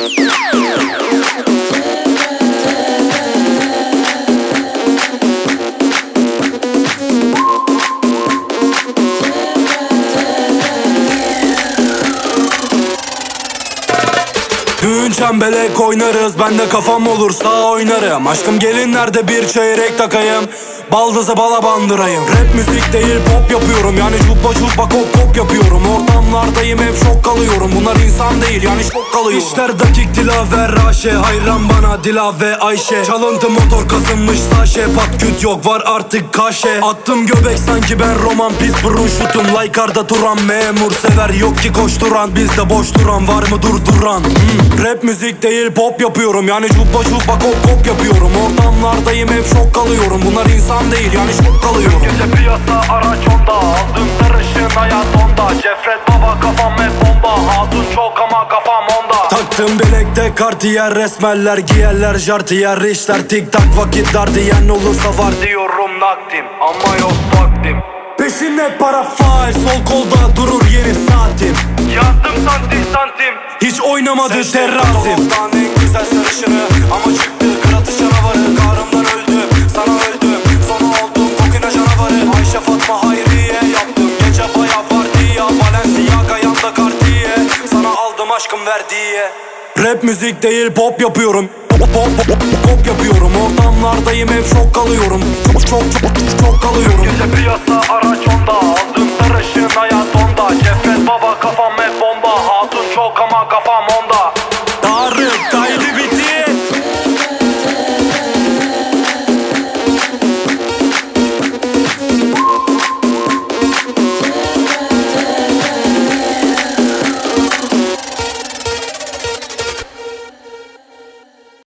Düğün çembelek oynarız Ben de kafam olursa oynarım. Aşkım gelinlerde bir çeyrek takayım? Baldızı bala bandırayım. Rap müzik değil pop yapıyorum. Yani cubba cubba kop kop yapıyorum. Ortamlardayım hep şok kalıyorum. Bunlar insan değil yani şok kalıyorum. İşler dakik dilaver raşe Hayran bana dila ve Ayşe. Çalıntı motor kazınmış saşe Pat küt yok var artık kaşe. Attım göbek sanki ben roman Pis burun şutum. Laykarda duran memur sever Yok ki koşturan. Bizde boş duran Var mı durduran? Hmm, Rap müzik değil pop yapıyorum. Yani cubba cubba kop kop yapıyorum. Ortamlardayım hep şok kalıyorum. Bunlar insan değil yani şok kalıyorum. Gece piyasa araç onda. Aldım sarışın hayat onda. Cefret baba kafam hep onda Taktım bilekte kartiyer resmeller Giyerler jartiyer işler tik tak vakit dar diyen olursa var Diyorum nakdim. Ama yok vaktim. Peşinde para faal sol kolda durur yeni saatim. Yazdım santim santim. Hiç oynamadı terrazim. en güzel sarışını Aldım aşkım verdiye Rap müzik değil pop yapıyorum. Pop, pop, pop, pop yapıyorum. Ortamlardayım hep şok kalıyorum. Çok çok çok çok kalıyorum. Gece piyasa araç onda. Aldım sarışın hayat onda. Cefret baba kafam hep bomba. Hatun çok ama kafam onda